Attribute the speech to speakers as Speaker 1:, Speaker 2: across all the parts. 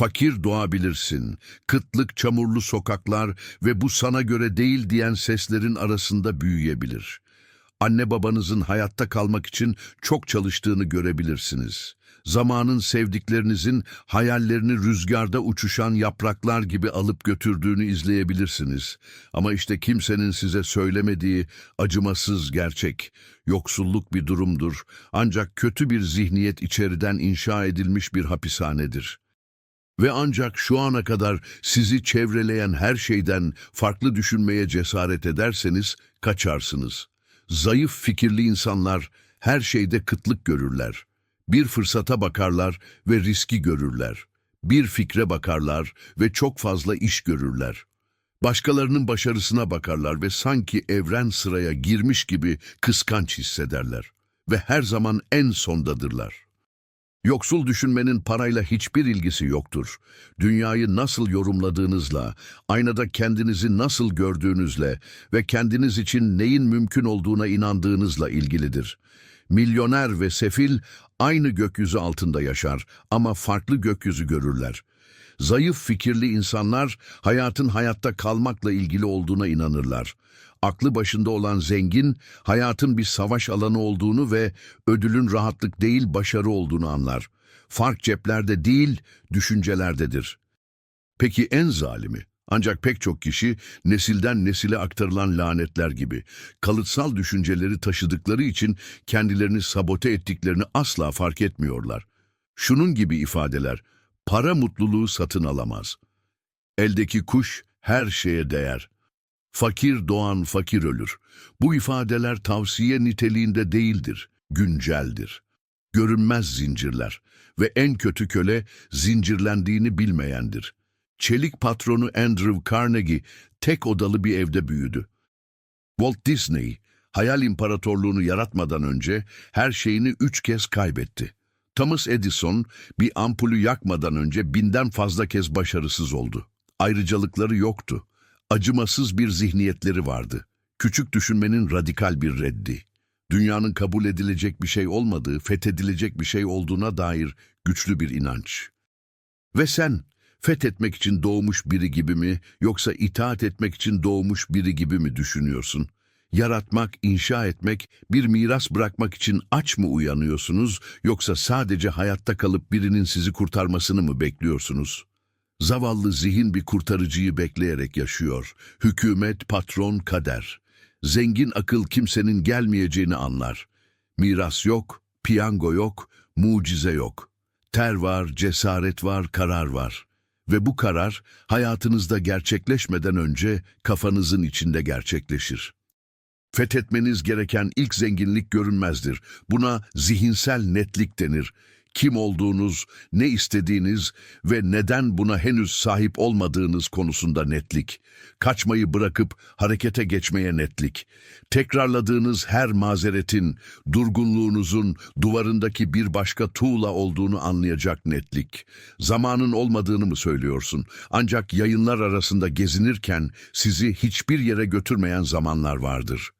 Speaker 1: Fakir doğabilirsin. Kıtlık, çamurlu sokaklar ve bu sana göre değil diyen seslerin arasında büyüyebilir. Anne babanızın hayatta kalmak için çok çalıştığını görebilirsiniz. Zamanın sevdiklerinizin hayallerini rüzgarda uçuşan yapraklar gibi alıp götürdüğünü izleyebilirsiniz. Ama işte kimsenin size söylemediği acımasız gerçek, yoksulluk bir durumdur. Ancak kötü bir zihniyet içeriden inşa edilmiş bir hapishanedir. Ve ancak şu ana kadar sizi çevreleyen her şeyden farklı düşünmeye cesaret ederseniz kaçarsınız. Zayıf fikirli insanlar her şeyde kıtlık görürler. Bir fırsata bakarlar ve riski görürler. Bir fikre bakarlar ve çok fazla iş görürler. Başkalarının başarısına bakarlar ve sanki evren sıraya girmiş gibi kıskanç hissederler. Ve her zaman en sondadırlar. Yoksul düşünmenin parayla hiçbir ilgisi yoktur. Dünyayı nasıl yorumladığınızla, aynada kendinizi nasıl gördüğünüzle ve kendiniz için neyin mümkün olduğuna inandığınızla ilgilidir. Milyoner ve sefil aynı gökyüzü altında yaşar ama farklı gökyüzü görürler. Zayıf fikirli insanlar hayatın hayatta kalmakla ilgili olduğuna inanırlar. Aklı başında olan zengin, hayatın bir savaş alanı olduğunu ve ödülün rahatlık değil başarı olduğunu anlar. Fark ceplerde değil, düşüncelerdedir. Peki en zalimi? Ancak pek çok kişi nesilden nesile aktarılan lanetler gibi kalıtsal düşünceleri taşıdıkları için kendilerini sabote ettiklerini asla fark etmiyorlar. Şunun gibi ifadeler, para mutluluğu satın alamaz. Eldeki kuş her şeye değer. Fakir doğan fakir ölür. Bu ifadeler tavsiye niteliğinde değildir, günceldir. Görünmez zincirler ve en kötü köle zincirlendiğini bilmeyendir. Çelik patronu Andrew Carnegie tek odalı bir evde büyüdü. Walt Disney, hayal imparatorluğunu yaratmadan önce her şeyini üç kez kaybetti. Thomas Edison bir ampulü yakmadan önce binden fazla kez başarısız oldu. Ayrıcalıkları yoktu. Acımasız bir zihniyetleri vardı. Küçük düşünmenin radikal bir reddi. Dünyanın kabul edilecek bir şey olmadığı, fethedilecek bir şey olduğuna dair güçlü bir inanç. Ve sen, fethetmek için doğmuş biri gibi mi, yoksa itaat etmek için doğmuş biri gibi mi düşünüyorsun? Yaratmak, inşa etmek, bir miras bırakmak için aç mı uyanıyorsunuz, yoksa sadece hayatta kalıp birinin sizi kurtarmasını mı bekliyorsunuz? Zavallı zihin bir kurtarıcıyı bekleyerek yaşıyor. Hükümet, patron, kader. Zengin akıl kimsenin gelmeyeceğini anlar. Miras yok, piyango yok, mucize yok. Ter var, cesaret var, karar var. Ve bu karar hayatınızda gerçekleşmeden önce kafanızın içinde gerçekleşir. Fethetmeniz gereken ilk zenginlik görünmezdir. Buna zihinsel netlik denir. Kim olduğunuz, ne istediğiniz ve neden buna henüz sahip olmadığınız konusunda netlik. Kaçmayı bırakıp harekete geçmeye netlik. Tekrarladığınız her mazeretin, durgunluğunuzun duvarındaki bir başka tuğla olduğunu anlayacak netlik. Zamanın olmadığını mı söylüyorsun? Ancak yayınlar arasında gezinirken sizi hiçbir yere götürmeyen zamanlar vardır.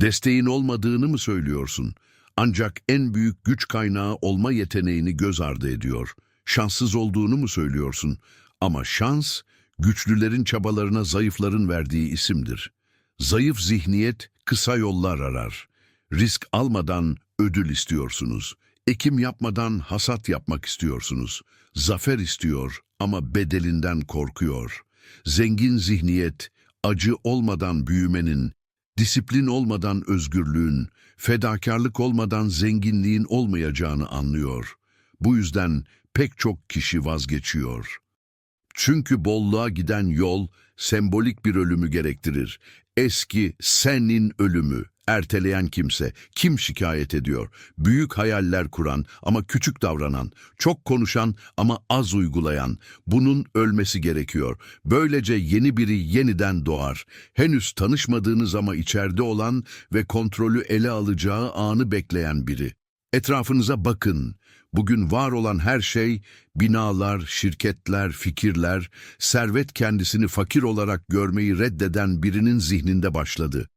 Speaker 1: Desteğin olmadığını mı söylüyorsun? Ancak en büyük güç kaynağı olma yeteneğini göz ardı ediyor. Şanssız olduğunu mu söylüyorsun? Ama şans, güçlülerin çabalarına zayıfların verdiği isimdir. Zayıf zihniyet kısa yollar arar. Risk almadan ödül istiyorsunuz. Ekim yapmadan hasat yapmak istiyorsunuz. Zafer istiyor ama bedelinden korkuyor. Zengin zihniyet, acı olmadan büyümenin, disiplin olmadan özgürlüğün, fedakarlık olmadan zenginliğin olmayacağını anlıyor. Bu yüzden pek çok kişi vazgeçiyor. Çünkü bolluğa giden yol sembolik bir ölümü gerektirir. Eski senin ölümü erteleyen kimse kim şikayet ediyor? Büyük hayaller kuran ama küçük davranan, çok konuşan ama az uygulayan. Bunun ölmesi gerekiyor. Böylece yeni biri yeniden doğar. Henüz tanışmadığınız ama içeride olan ve kontrolü ele alacağı anı bekleyen biri. Etrafınıza bakın. Bugün var olan her şey, binalar, şirketler, fikirler, servet kendisini fakir olarak görmeyi reddeden birinin zihninde başladı.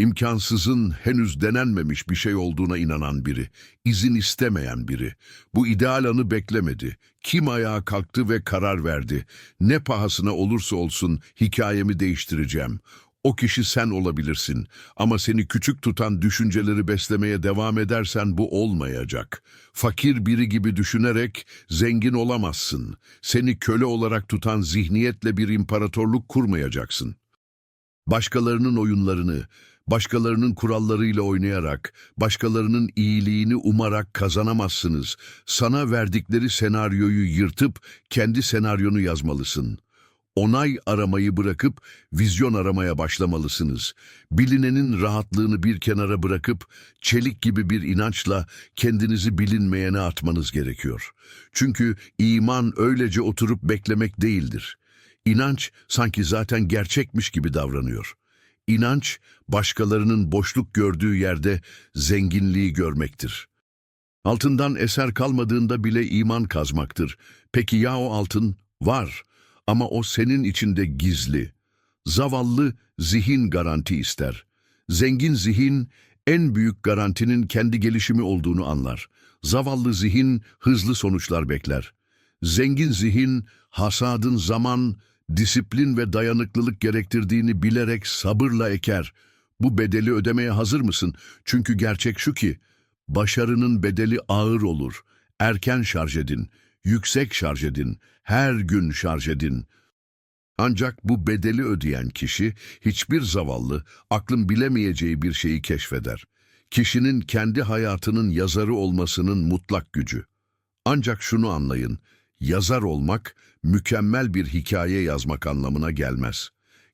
Speaker 1: İmkansızın henüz denenmemiş bir şey olduğuna inanan biri, izin istemeyen biri. Bu ideal anı beklemedi. Kim ayağa kalktı ve karar verdi. Ne pahasına olursa olsun hikayemi değiştireceğim. O kişi sen olabilirsin ama seni küçük tutan düşünceleri beslemeye devam edersen bu olmayacak. Fakir biri gibi düşünerek zengin olamazsın. Seni köle olarak tutan zihniyetle bir imparatorluk kurmayacaksın. Başkalarının oyunlarını, başkalarının kurallarıyla oynayarak, başkalarının iyiliğini umarak kazanamazsınız. Sana verdikleri senaryoyu yırtıp kendi senaryonu yazmalısın. Onay aramayı bırakıp vizyon aramaya başlamalısınız. Bilinenin rahatlığını bir kenara bırakıp çelik gibi bir inançla kendinizi bilinmeyene atmanız gerekiyor. Çünkü iman öylece oturup beklemek değildir. İnanç sanki zaten gerçekmiş gibi davranıyor. İnanç, başkalarının boşluk gördüğü yerde zenginliği görmektir. Altından eser kalmadığında bile iman kazmaktır. Peki ya o altın? Var. Ama o senin içinde gizli. Zavallı zihin garanti ister. Zengin zihin en büyük garantinin kendi gelişimi olduğunu anlar. Zavallı zihin hızlı sonuçlar bekler. Zengin zihin hasadın zaman, disiplin ve dayanıklılık gerektirdiğini bilerek sabırla eker. Bu bedeli ödemeye hazır mısın? Çünkü gerçek şu ki, başarının bedeli ağır olur. Erken şarj edin, yüksek şarj edin, her gün şarj edin. Ancak bu bedeli ödeyen kişi hiçbir zavallı, aklın bilemeyeceği bir şeyi keşfeder. Kişinin kendi hayatının yazarı olmasının mutlak gücü. Ancak şunu anlayın, yazar olmak mükemmel bir hikaye yazmak anlamına gelmez.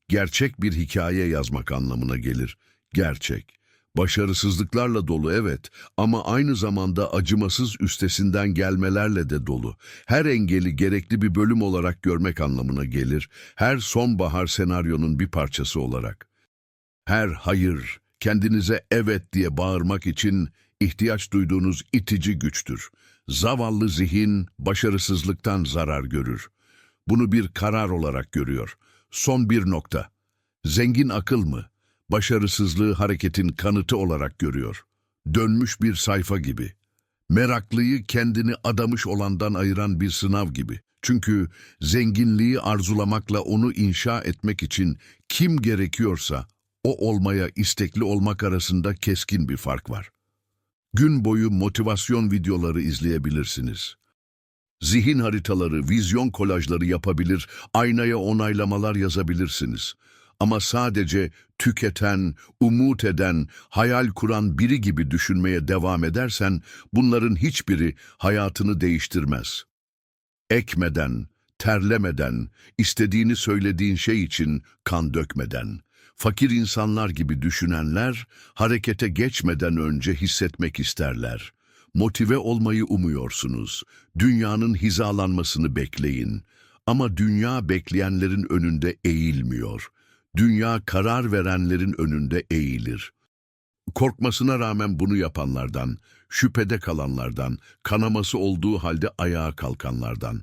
Speaker 1: Gerçek bir hikaye yazmak anlamına gelir. Gerçek. Başarısızlıklarla dolu evet ama aynı zamanda acımasız üstesinden gelmelerle de dolu. Her engeli gerekli bir bölüm olarak görmek anlamına gelir. Her sonbahar senaryonun bir parçası olarak. Her hayır, kendinize evet diye bağırmak için ihtiyaç duyduğunuz itici güçtür. Zavallı zihin başarısızlıktan zarar görür. Bunu bir karar olarak görüyor. Son bir nokta. Zengin akıl mı? Başarısızlığı hareketin kanıtı olarak görüyor. Dönmüş bir sayfa gibi. Meraklıyı kendini adamış olandan ayıran bir sınav gibi. Çünkü zenginliği arzulamakla onu inşa etmek için kim gerekiyorsa o olmaya istekli olmak arasında keskin bir fark var. Gün boyu motivasyon videoları izleyebilirsiniz. Zihin haritaları, vizyon kolajları yapabilir, aynaya onaylamalar yazabilirsiniz. Ama sadece tüketen, umut eden, hayal kuran biri gibi düşünmeye devam edersen bunların hiçbiri hayatını değiştirmez. Ekmeden, terlemeden, istediğini söylediğin şey için kan dökmeden, fakir insanlar gibi düşünenler harekete geçmeden önce hissetmek isterler. Motive olmayı umuyorsunuz. Dünyanın hizalanmasını bekleyin. Ama dünya bekleyenlerin önünde eğilmiyor. Dünya karar verenlerin önünde eğilir. Korkmasına rağmen bunu yapanlardan, şüphede kalanlardan, kanaması olduğu halde ayağa kalkanlardan.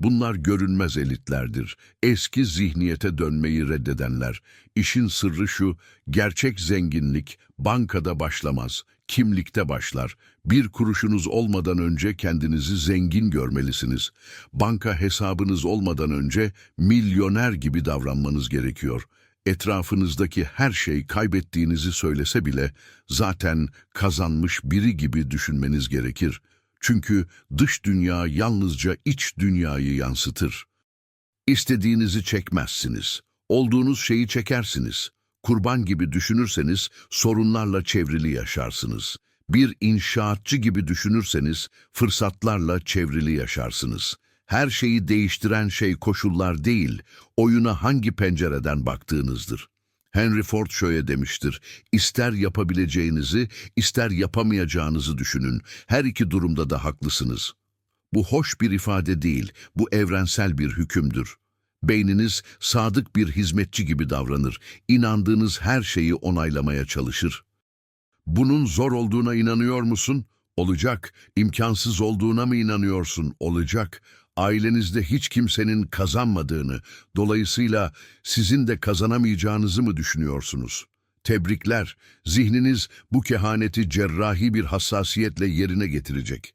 Speaker 1: Bunlar görünmez elitlerdir. Eski zihniyete dönmeyi reddedenler. İşin sırrı şu, gerçek zenginlik bankada başlamaz, kimlikte başlar. Bir kuruşunuz olmadan önce kendinizi zengin görmelisiniz. Banka hesabınız olmadan önce milyoner gibi davranmanız gerekiyor. Etrafınızdaki her şey kaybettiğinizi söylese bile zaten kazanmış biri gibi düşünmeniz gerekir. Çünkü dış dünya yalnızca iç dünyayı yansıtır. İstediğinizi çekmezsiniz. Olduğunuz şeyi çekersiniz. Kurban gibi düşünürseniz sorunlarla çevrili yaşarsınız. Bir inşaatçı gibi düşünürseniz fırsatlarla çevrili yaşarsınız. Her şeyi değiştiren şey koşullar değil, oyuna hangi pencereden baktığınızdır. Henry Ford şöyle demiştir, ister yapabileceğinizi, ister yapamayacağınızı düşünün. Her iki durumda da haklısınız. Bu hoş bir ifade değil, bu evrensel bir hükümdür. Beyniniz sadık bir hizmetçi gibi davranır, inandığınız her şeyi onaylamaya çalışır. Bunun zor olduğuna inanıyor musun? Olacak. İmkansız olduğuna mı inanıyorsun? Olacak. Ailenizde hiç kimsenin kazanmadığını, dolayısıyla sizin de kazanamayacağınızı mı düşünüyorsunuz? Tebrikler, zihniniz bu kehaneti cerrahi bir hassasiyetle yerine getirecek.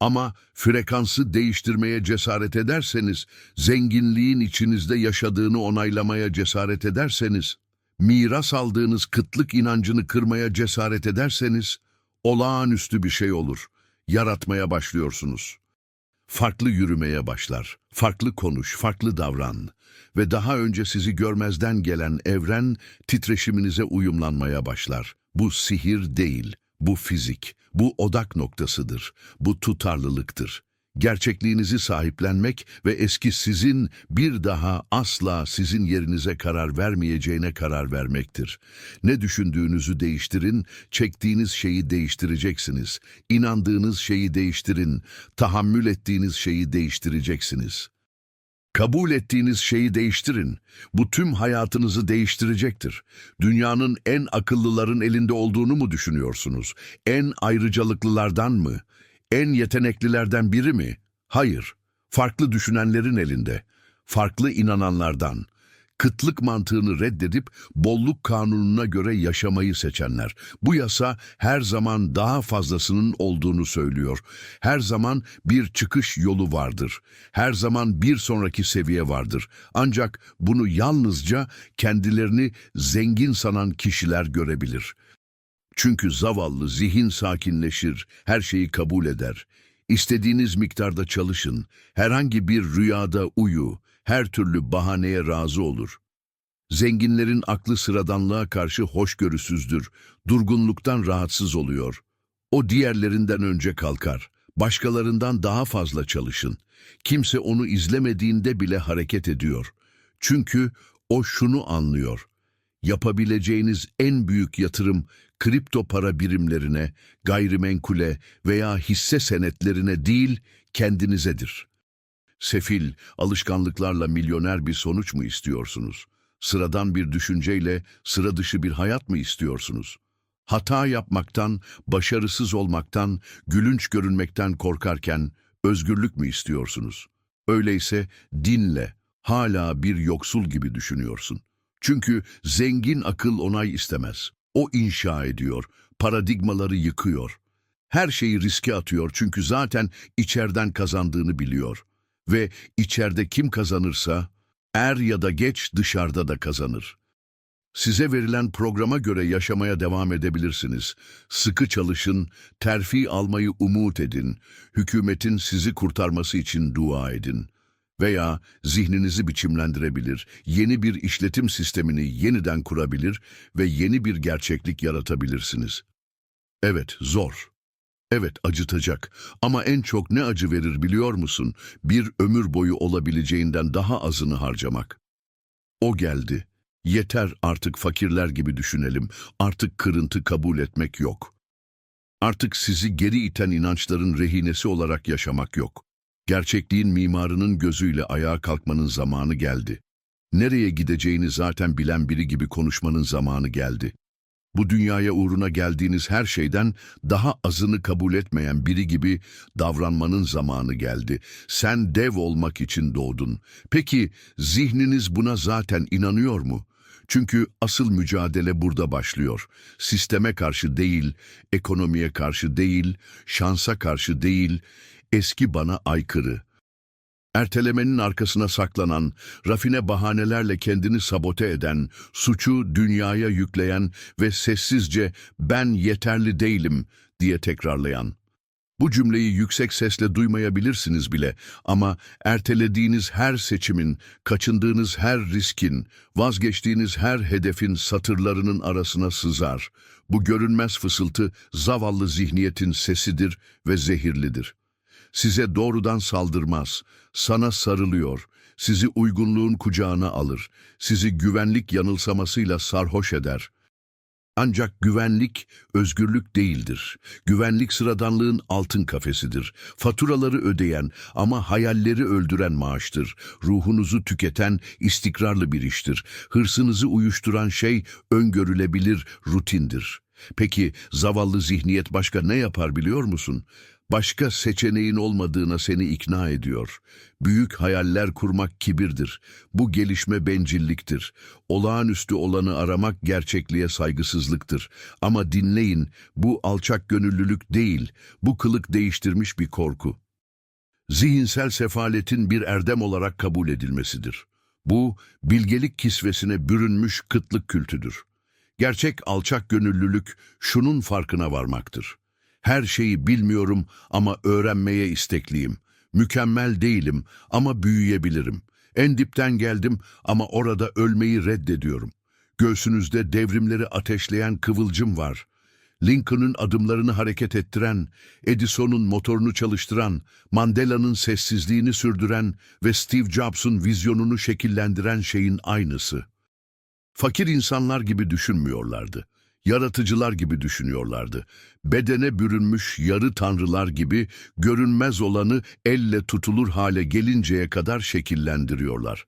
Speaker 1: Ama frekansı değiştirmeye cesaret ederseniz, zenginliğin içinizde yaşadığını onaylamaya cesaret ederseniz, miras aldığınız kıtlık inancını kırmaya cesaret ederseniz, olağanüstü bir şey olur. Yaratmaya başlıyorsunuz. Farklı yürümeye başlar, farklı konuş, farklı davran ve daha önce sizi görmezden gelen evren titreşiminize uyumlanmaya başlar. Bu sihir değil, bu fizik, bu odak noktasıdır, bu tutarlılıktır. Gerçekliğinizi sahiplenmek ve eski sizin bir daha asla sizin yerinize karar vermeyeceğine karar vermektir. Ne düşündüğünüzü değiştirin, çektiğiniz şeyi değiştireceksiniz. İnandığınız şeyi değiştirin, tahammül ettiğiniz şeyi değiştireceksiniz. Kabul ettiğiniz şeyi değiştirin. Bu tüm hayatınızı değiştirecektir. Dünyanın en akıllıların elinde olduğunu mu düşünüyorsunuz? En ayrıcalıklılardan mı? En yeteneklilerden biri mi? Hayır. Farklı düşünenlerin elinde. Farklı inananlardan. Kıtlık mantığını reddedip bolluk kanununa göre yaşamayı seçenler. Bu yasa her zaman daha fazlasının olduğunu söylüyor. Her zaman bir çıkış yolu vardır. Her zaman bir sonraki seviye vardır. Ancak bunu yalnızca kendilerini zengin sanan kişiler görebilir. Çünkü zavallı zihin sakinleşir, her şeyi kabul eder. İstediğiniz miktarda çalışın, herhangi bir rüyada uyu, her türlü bahaneye razı olur. Zenginlerin aklı sıradanlığa karşı hoşgörüsüzdür, durgunluktan rahatsız oluyor. O diğerlerinden önce kalkar, başkalarından daha fazla çalışın. Kimse onu izlemediğinde bile hareket ediyor. Çünkü o şunu anlıyor. Yapabileceğiniz en büyük yatırım kripto para birimlerine, gayrimenkule veya hisse senetlerine değil kendinizedir. Sefil, alışkanlıklarla milyoner bir sonuç mu istiyorsunuz? Sıradan bir düşünceyle sıra dışı bir hayat mı istiyorsunuz? Hata yapmaktan, başarısız olmaktan, gülünç görünmekten korkarken özgürlük mü istiyorsunuz? Öyleyse dinle, hala bir yoksul gibi düşünüyorsun. Çünkü zengin akıl onay istemez. O inşa ediyor, paradigmaları yıkıyor. Her şeyi riske atıyor çünkü zaten içeriden kazandığını biliyor. Ve içeride kim kazanırsa, er ya da geç dışarıda da kazanır. Size verilen programa göre yaşamaya devam edebilirsiniz. Sıkı çalışın, terfi almayı umut edin, hükümetin sizi kurtarması için dua edin. Veya zihninizi biçimlendirebilir, yeni bir işletim sistemini yeniden kurabilir ve yeni bir gerçeklik yaratabilirsiniz. Evet, zor. Evet, acıtacak. Ama en çok ne acı verir biliyor musun? Bir ömür boyu olabileceğinden daha azını harcamak. O geldi. Yeter artık fakirler gibi düşünelim. Artık kırıntı kabul etmek yok. Artık sizi geri iten inançların rehinesi olarak yaşamak yok. Gerçekliğin mimarının gözüyle ayağa kalkmanın zamanı geldi. Nereye gideceğini zaten bilen biri gibi konuşmanın zamanı geldi. Bu dünyaya uğruna geldiğiniz her şeyden daha azını kabul etmeyen biri gibi davranmanın zamanı geldi. Sen dev olmak için doğdun. Peki zihniniz buna zaten inanıyor mu? Çünkü asıl mücadele burada başlıyor. Sisteme karşı değil, ekonomiye karşı değil, şansa karşı değil, eski bana aykırı. Ertelemenin arkasına saklanan, rafine bahanelerle kendini sabote eden, suçu dünyaya yükleyen ve sessizce ben yeterli değilim diye tekrarlayan. Bu cümleyi yüksek sesle duymayabilirsiniz bile ama ertelediğiniz her seçimin, kaçındığınız her riskin, vazgeçtiğiniz her hedefin satırlarının arasına sızar. Bu görünmez fısıltı zavallı zihniyetin sesidir ve zehirlidir. Size doğrudan saldırmaz, sana sarılıyor, sizi uygunluğun kucağına alır, sizi güvenlik yanılsamasıyla sarhoş eder. Ancak güvenlik özgürlük değildir. Güvenlik sıradanlığın altın kafesidir. Faturaları ödeyen ama hayalleri öldüren maaştır. Ruhunuzu tüketen istikrarlı bir iştir. Hırsınızı uyuşturan şey öngörülebilir rutindir. Peki zavallı zihniyet başka ne yapar biliyor musun? Başka seçeneğin olmadığına seni ikna ediyor. Büyük hayaller kurmak kibirdir. Bu gelişme bencilliktir. Olağanüstü olanı aramak gerçekliğe saygısızlıktır. Ama dinleyin, bu alçak gönüllülük değil, bu kılık değiştirmiş bir korku. Zihinsel sefaletin bir erdem olarak kabul edilmesidir. Bu, bilgelik kisvesine bürünmüş kıtlık kültüdür. Gerçek alçak gönüllülük şunun farkına varmaktır. Her şeyi bilmiyorum ama öğrenmeye istekliyim. Mükemmel değilim ama büyüyebilirim. En dipten geldim ama orada ölmeyi reddediyorum. Göğsünüzde devrimleri ateşleyen kıvılcım var. Lincoln'un adımlarını hareket ettiren, Edison'un motorunu çalıştıran, Mandela'nın sessizliğini sürdüren ve Steve Jobs'un vizyonunu şekillendiren şeyin aynısı. Fakir insanlar gibi düşünmüyorlardı. Yaratıcılar gibi düşünüyorlardı. Bedene bürünmüş yarı tanrılar gibi görünmez olanı elle tutulur hale gelinceye kadar şekillendiriyorlar.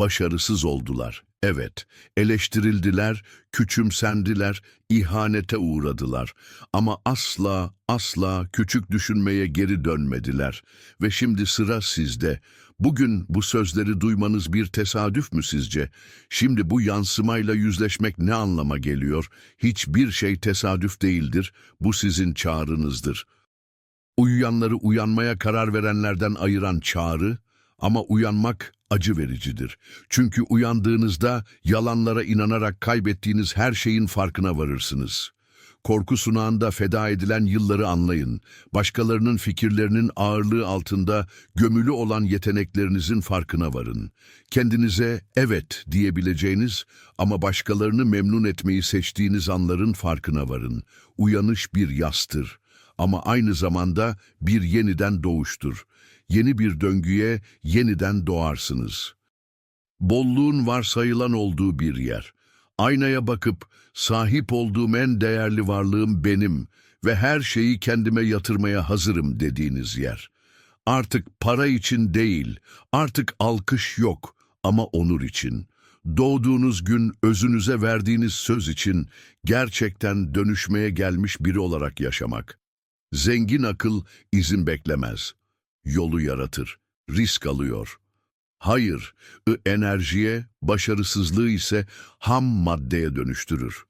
Speaker 1: Başarısız oldular. Evet, eleştirildiler, küçümsendiler, ihanete uğradılar. Ama asla, asla küçük düşünmeye geri dönmediler. Ve şimdi sıra sizde. Bugün bu sözleri duymanız bir tesadüf mü sizce? Şimdi bu yansımayla yüzleşmek ne anlama geliyor? Hiçbir şey tesadüf değildir. Bu sizin çağrınızdır. Uyuyanları uyanmaya karar verenlerden ayıran çağrı ama uyanmak acı vericidir. Çünkü uyandığınızda yalanlara inanarak kaybettiğiniz her şeyin farkına varırsınız. Korku sunağında feda edilen yılları anlayın. Başkalarının fikirlerinin ağırlığı altında gömülü olan yeteneklerinizin farkına varın. Kendinize evet diyebileceğiniz ama başkalarını memnun etmeyi seçtiğiniz anların farkına varın. Uyanış bir yastır ama aynı zamanda bir yeniden doğuştur. Yeni bir döngüye yeniden doğarsınız. Bolluğun varsayılan olduğu bir yer. Aynaya bakıp sahip olduğum en değerli varlığım benim ve her şeyi kendime yatırmaya hazırım dediğiniz yer. Artık para için değil, artık alkış yok ama onur için. Doğduğunuz gün özünüze verdiğiniz söz için gerçekten dönüşmeye gelmiş biri olarak yaşamak. Zengin akıl izin beklemez. Yolu yaratır, risk alıyor. Hayır, enerjiye, başarısızlığı ise ham maddeye dönüştürür.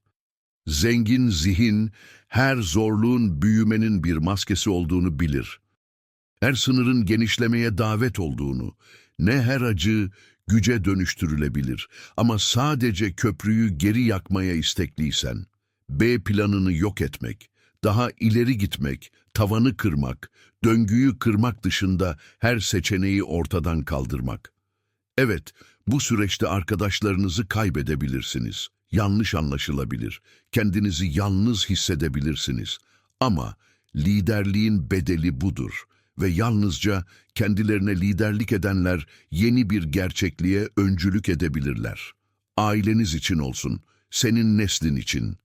Speaker 1: Zengin zihin her zorluğun büyümenin bir maskesi olduğunu bilir. Her sınırın genişlemeye davet olduğunu, ne her acı güce dönüştürülebilir ama sadece köprüyü geri yakmaya istekliysen, B planını yok etmek, daha ileri gitmek, tavanı kırmak, döngüyü kırmak dışında her seçeneği ortadan kaldırmak. Evet, bu süreçte arkadaşlarınızı kaybedebilirsiniz. Yanlış anlaşılabilir. Kendinizi yalnız hissedebilirsiniz. Ama liderliğin bedeli budur ve yalnızca kendilerine liderlik edenler yeni bir gerçekliğe öncülük edebilirler. Aileniz için olsun, senin neslin için,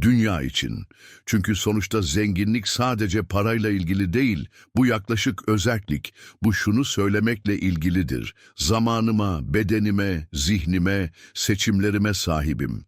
Speaker 1: dünya için. Çünkü sonuçta zenginlik sadece parayla ilgili değil, bu yaklaşık özellik, bu şunu söylemekle ilgilidir. Zamanıma, bedenime, zihnime, seçimlerime sahibim.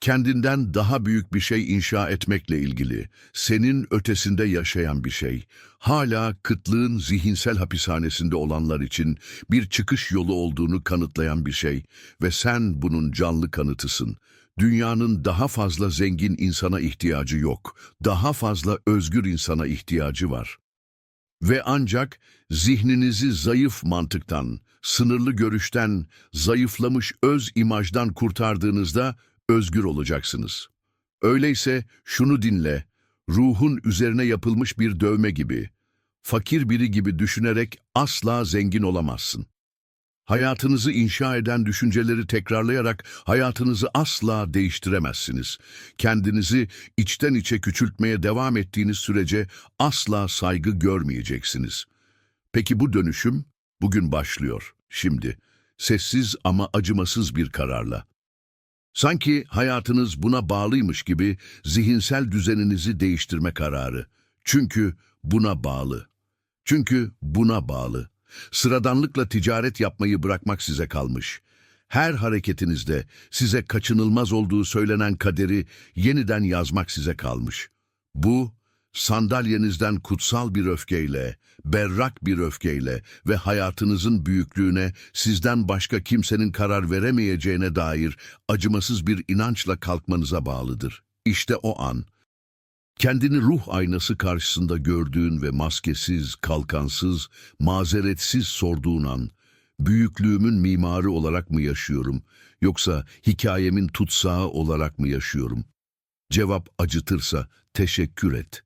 Speaker 1: Kendinden daha büyük bir şey inşa etmekle ilgili, senin ötesinde yaşayan bir şey, hala kıtlığın zihinsel hapishanesinde olanlar için bir çıkış yolu olduğunu kanıtlayan bir şey ve sen bunun canlı kanıtısın. Dünyanın daha fazla zengin insana ihtiyacı yok, daha fazla özgür insana ihtiyacı var. Ve ancak zihninizi zayıf mantıktan, sınırlı görüşten, zayıflamış öz imajdan kurtardığınızda özgür olacaksınız. Öyleyse şunu dinle, ruhun üzerine yapılmış bir dövme gibi, fakir biri gibi düşünerek asla zengin olamazsın. Hayatınızı inşa eden düşünceleri tekrarlayarak hayatınızı asla değiştiremezsiniz. Kendinizi içten içe küçültmeye devam ettiğiniz sürece asla saygı görmeyeceksiniz. Peki bu dönüşüm bugün başlıyor, şimdi. Sessiz ama acımasız bir kararla. Sanki hayatınız buna bağlıymış gibi zihinsel düzeninizi değiştirme kararı. Çünkü buna bağlı. Çünkü buna bağlı. Sıradanlıkla ticaret yapmayı bırakmak size kalmış. Her hareketinizde size kaçınılmaz olduğu söylenen kaderi yeniden yazmak size kalmış. Bu, Sandalyenizden kutsal bir öfkeyle, berrak bir öfkeyle ve hayatınızın büyüklüğüne sizden başka kimsenin karar veremeyeceğine dair acımasız bir inançla kalkmanıza bağlıdır. İşte o an, kendini ruh aynası karşısında gördüğün ve maskesiz, kalkansız, mazeretsiz sorduğun an, büyüklüğümün mimarı olarak mı yaşıyorum, yoksa hikayemin tutsağı olarak mı yaşıyorum? Cevap acıtırsa teşekkür et.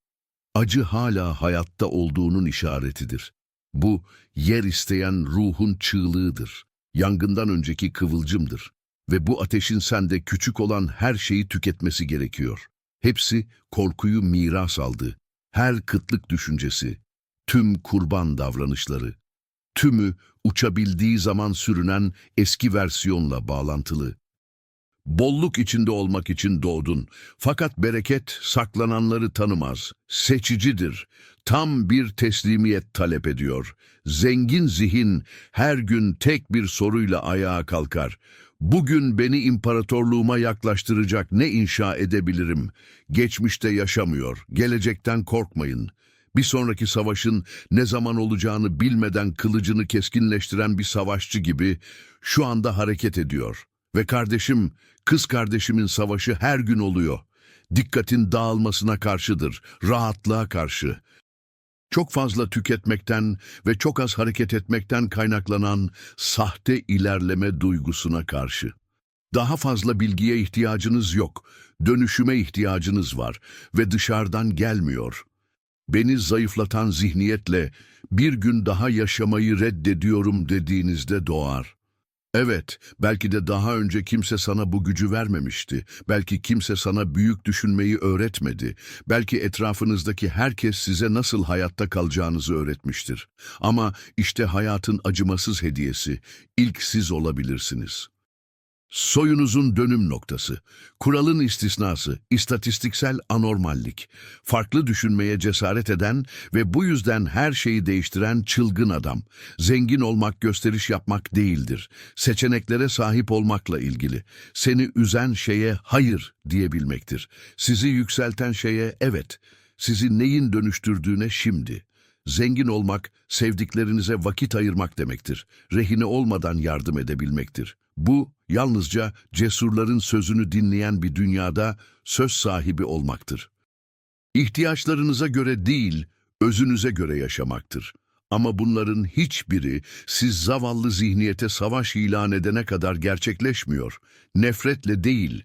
Speaker 1: Acı hala hayatta olduğunun işaretidir. Bu, yer isteyen ruhun çığlığıdır. Yangından önceki kıvılcımdır. Ve bu ateşin sende küçük olan her şeyi tüketmesi gerekiyor. Hepsi korkuyu miras aldı. Her kıtlık düşüncesi, tüm kurban davranışları, tümü uçabildiği zaman sürünen eski versiyonla bağlantılı. Bolluk içinde olmak için doğdun. Fakat bereket saklananları tanımaz. Seçicidir. Tam bir teslimiyet talep ediyor. Zengin zihin her gün tek bir soruyla ayağa kalkar. Bugün beni imparatorluğuma yaklaştıracak ne inşa edebilirim? Geçmişte yaşamıyor. Gelecekten korkmayın. Bir sonraki savaşın ne zaman olacağını bilmeden kılıcını keskinleştiren bir savaşçı gibi şu anda hareket ediyor. Ve kardeşim, kız kardeşimin savaşı her gün oluyor. Dikkatin dağılmasına karşıdır, rahatlığa karşı. Çok fazla tüketmekten ve çok az hareket etmekten kaynaklanan sahte ilerleme duygusuna karşı. Daha fazla bilgiye ihtiyacınız yok, dönüşüme ihtiyacınız var ve dışarıdan gelmiyor. Beni zayıflatan zihniyetle bir gün daha yaşamayı reddediyorum dediğinizde doğar. Evet, belki de daha önce kimse sana bu gücü vermemişti. Belki kimse sana büyük düşünmeyi öğretmedi. Belki etrafınızdaki herkes size nasıl hayatta kalacağınızı öğretmiştir. Ama işte hayatın acımasız hediyesi, ilk siz olabilirsiniz. Soyunuzun dönüm noktası, kuralın istisnası, istatistiksel anormallik, farklı düşünmeye cesaret eden ve bu yüzden her şeyi değiştiren çılgın adam. Zengin olmak gösteriş yapmak değildir. Seçeneklere sahip olmakla ilgili. Seni üzen şeye hayır diyebilmektir. Sizi yükselten şeye evet. Sizi neyin dönüştürdüğüne şimdi. Zengin olmak, sevdiklerinize vakit ayırmak demektir. Rehine olmadan yardım edebilmektir. Bu, yalnızca cesurların sözünü dinleyen bir dünyada söz sahibi olmaktır. İhtiyaçlarınıza göre değil, özünüze göre yaşamaktır. Ama bunların hiçbiri siz zavallı zihniyete savaş ilan edene kadar gerçekleşmiyor. Nefretle değil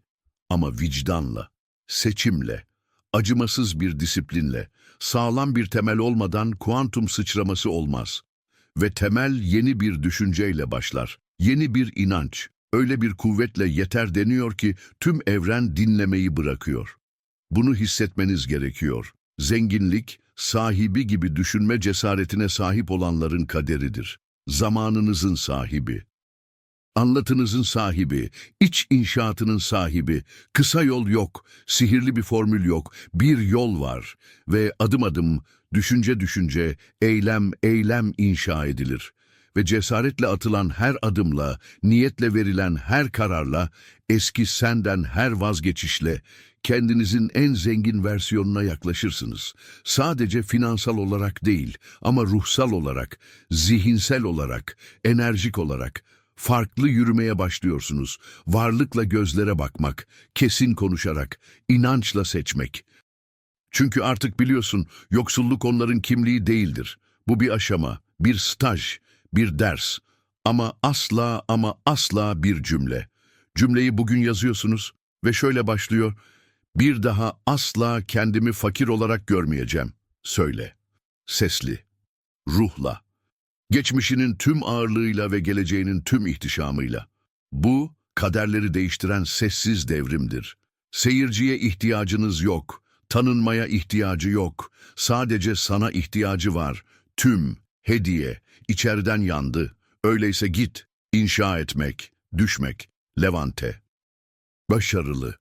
Speaker 1: ama vicdanla, seçimle, acımasız bir disiplinle, sağlam bir temel olmadan kuantum sıçraması olmaz. Ve temel yeni bir düşünceyle başlar. Yeni bir inanç, öyle bir kuvvetle yeter deniyor ki tüm evren dinlemeyi bırakıyor. Bunu hissetmeniz gerekiyor. Zenginlik, sahibi gibi düşünme cesaretine sahip olanların kaderidir. Zamanınızın sahibi. Anlatınızın sahibi, iç inşaatının sahibi, kısa yol yok, sihirli bir formül yok, bir yol var ve adım adım, düşünce düşünce, eylem eylem inşa edilir. Ve cesaretle atılan her adımla, niyetle verilen her kararla, eski senden her vazgeçişle, kendinizin en zengin versiyonuna yaklaşırsınız. Sadece finansal olarak değil ama ruhsal olarak, zihinsel olarak, enerjik olarak, farklı yürümeye başlıyorsunuz. Varlıkla gözlere bakmak, kesin konuşarak, inançla seçmek. Çünkü artık biliyorsun yoksulluk onların kimliği değildir. Bu bir aşama, bir staj, bir ders. Ama asla ama asla bir cümle. Cümleyi bugün yazıyorsunuz ve şöyle başlıyor. Bir daha asla kendimi fakir olarak görmeyeceğim. Söyle. Sesli. Ruhla. Geçmişinin tüm ağırlığıyla ve geleceğinin tüm ihtişamıyla. Bu, kaderleri değiştiren sessiz devrimdir. Seyirciye ihtiyacınız yok, tanınmaya ihtiyacı yok. Sadece sana ihtiyacı var. Tüm, hediye, içeriden yandı. Öyleyse git, inşa etmek, düşmek, levante. Başarılı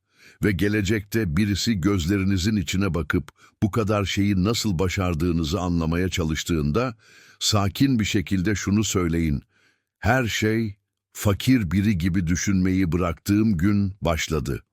Speaker 1: ve gelecekte birisi gözlerinizin içine bakıp bu kadar şeyi nasıl başardığınızı anlamaya çalıştığında sakin bir şekilde şunu söyleyin. Her şey fakir biri gibi düşünmeyi bıraktığım gün başladı.